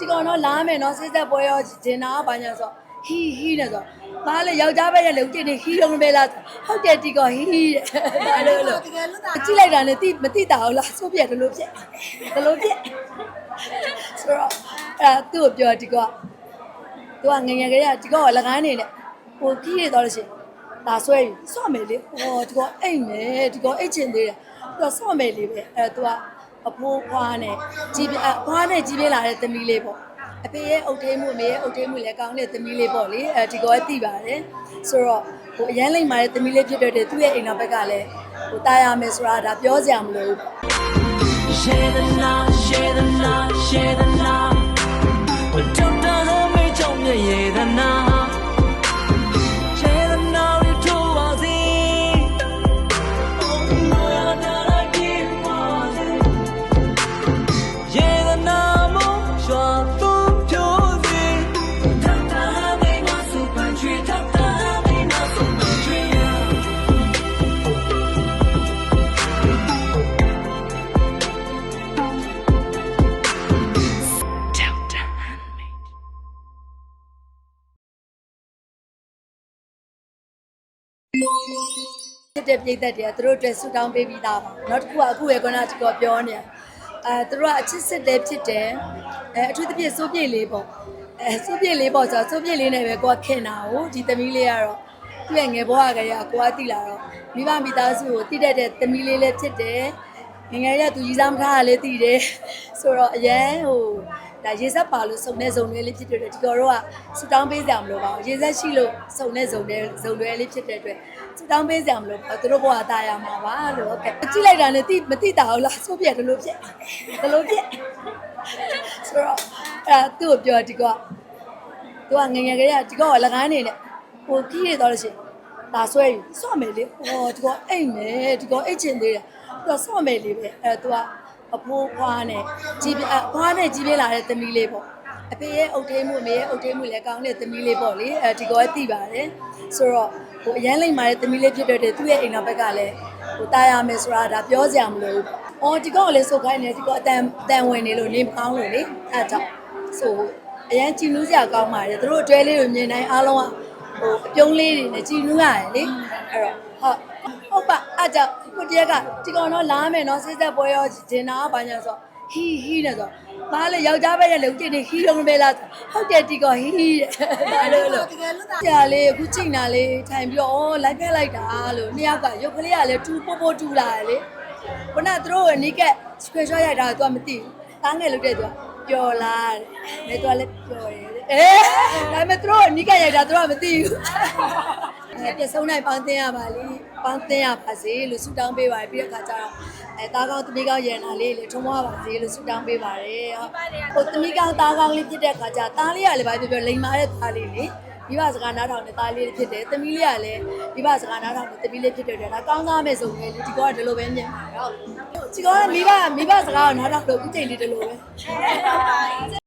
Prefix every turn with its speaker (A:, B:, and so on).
A: ဒီကောင်တော့လာမယ်နော်စိတ်သက်ပွဲရောဒင်နာကဘာညာဆိုဟီဟီနဲ့ဆိုဘာလဲယောက်ျားပဲရဲ့လေဦးတင်နေဟီလုံးပဲလားဟုတ်တယ်ဒီကောင်ဟီဟီတဲ့ဒါလို့လို့
B: တကယ်လို့သာ
A: ကြည့်လိုက်တာနဲ့တိမတိတာဟုတ်လားစိုးပြက်တယ်လို့ပြက်တယ်လို့ပြက်ဆိုတော့အဲသူ့ကိုပြောဒီကောင်သူကငငယ်ကလေးကဒီကောင်ကလကိုင်းနေနဲ့ဟိုခီးရတော့လို့ရှိရင်ဒါဆွဲယူဆော့မယ်လေဟောဒီကောင်အိတ်မယ်ဒီကောင်အိတ်ချင်သေးတယ်သူကဆော့မယ်လေပဲအဲသူက အဖိုးဖွားနဲ့ကြီးပြအဖွားနဲ့ကြီးပြလာတဲ့သမီးလေးပေါ့အဖေရဲ့အုတ်သေးမှုအမေရဲ့အုတ်သေးမှုလည်းကောင်းတဲ့သမီးလေးပေါ့လေအဲဒီကောသိပါတယ်ဆိုတော့ဟိုအရန်လိမ့်မာတဲ့သမီးလေးဖြစ်တဲ့သူ့ရဲ့အိမ်နောက်ဘက်ကလည်းဟိုတာယာမယ်ဆိုတာဒါပြောစရာမလိုဘူးပေါ့
C: Share the night, share the night, share the night.
A: ဖြစ်တဲ့ပြည်သက်တွေကသူတို့အတွက်ဆူတောင်းပေးပြီးသားပါနောက်တစ်ခုကအခုရေကနာဒီကောပြောနေအဲသူတို့ကအချစ်စစ်တဲ့ဖြစ်တယ်အဲအထူးသဖြင့်စိုးပြေလေးပေါ့အဲစိုးပြေလေးပေါ့ဆိုတော့စိုးပြေလေးနဲ့ပဲကိုကခင်တာကိုဒီသမီးလေးကတော့သူ့ရဲ့ငယ်ဘဝကလေးကကိုကတိလာတော့မိဘမိသားစုကိုတိတတ်တဲ့သမီးလေးလည်းဖြစ်တယ် ငယ်ငယ်ရသူကြီးစားမထားတာလည်းတည်တယ်ဆိုတော့အရန်ဟိုဒါရေဆက်ပါလို့စုံတဲ့ဇုံတွေလေးဖြစ်တဲ့အတွက်ဒီတော်တို့ကဆူတောင်းပေးကြမလို့ပါဘူးရေဆက်ရှိလို့စုံတဲ့ဇုံတွေဇုံတွေလေးဖြစ်တဲ့အတွက်ဆူတောင်းပေးကြမလို့ပါသူတို့ဘဝတာရမှာပါလို့ဟုတ်ကဲ့ကြည့်လိုက်တာနဲ့တိမတိတာဟုတ်လားစိုးပြက်တယ်လို့ပြက်တယ်လို့ပြက်ဆိုတော့အဲသူ့ကိုပြောဒီကောသူကငငယ်ကလေးကဒီကောကလကိုင်းနေနဲ့ဟိုခီးရတော့လို့ရှိရင် ဒါဆွဲယူဆော့မယ်လေဟောဒီကောအိတ်မယ်ဒီကောအိတ်ချင်သေးတယ်သူကဆော့မယ်လေပဲအဲသူကအဖိုးဖွားနဲ့ကြီးပြအဖွားနဲ့ကြီးပြလာတဲ့သမီးလေးပေါ့အဖေရဲ့အုတ်သေးမှုအမေရဲ့အုတ်သေးမှုလည်းကောင်းတဲ့သမီးလေးပေါ့လေအဲဒီကောသိပါတယ်ဆိုတော့ဟိုအရန်လိမ့်မာတဲ့သမီးလေးဖြစ်တဲ့အတွက်သူ့ရဲ့အိမ်နောက်ဘက်ကလည်းဟိုတာယာမယ်ဆိုတာဒါပြောစရာမလိုဘူး။အော်ဒီကောကလည်းစုတ်ခိုင်းနေဒီကောအတန်အတန်ဝင်နေလို့နေမကောင်းလို့လေအဲဒါကြောင့်ဆိုအရန်ကြည်နူးစရာကောင်းပါတယ်သူတို့အတွဲလေးကိုမြင်တိုင်းအားလုံးက ဟိုအပြုံးလေးတွေနဲ့ကြည်နူးရတယ်လေအဲ့တော့ဟုတ်ဟုတ်ပါအဲ့ကြောင့်ကိုတရက်ကဒီကောင်တော့လာမယ်နော်စိတ်သက်ပွဲရောဒင်နာကဘာညာဆိုဟီဟီနဲ့ဆိုဘာလဲယောက်ျားပဲရဲ့လေဦးတင်နေဟီလုံးပဲလားဟုတ်တယ်ဒီကောင်ဟီဟီတဲ့ဒါလို့လို့
B: တကယ်လို့သာ
A: ဆရာလေးအခုချိန်တာလေးထိုင်ပြီးတော့အော်လိုက်ဖက်လိုက်တာလို့နှစ်ယောက်ကရုပ်ကလေးကလည်းတူပို့ပို့တူလာတယ်လေခုနကသူတို့ကနီးကက် screenshot ရိုက်တာကသူကမသိဘူးတားငယ်လို့တဲ့သူကပျော်လားတဲ့ဒါသူကလည်းပျော်တယ်တဲ့ အဲဒါပေမဲ့သူတို့ကနီးကက်ရိုက်တာသူကမသိဘူးအဲပြဆုံးနိုင်ပေါင်းသိရပါလိပေါင်းသိရပါစေလို့ဆုတောင်းပေးပါတယ်ပြီးတဲ့အခါကျတော့အဲတားကောင်းသမီးကောင်းရန်နာလေးလေထုံးွားပါစေလို့ဆုတောင်းပေးပါတယ်ဟုတ်ဟိုသမီးကောင်းတားကောင်းလေးဖြစ်တဲ့အခါကျတားလေးကလည်းဘာပြောပြောလိမ်မာတဲ့တားလေးလေမိဘစကားနားထောင်တဲ့သားလေးဖြစ်တယ်။သမီးလေးကလည်းမိဘစကားနားထောင်တဲ့သမီးလေးဖြစ်တဲ့အတွက်ဒါကောင်းသားမဲ့ဆုံးပဲလေဒီကောကဒီလိုပဲမြင်ပါတယ်ဟုတ်။ဒီကောကမိဘမိဘစကားကိုနားထောင်လို့ဥချိန်လေးဒီလိုပဲ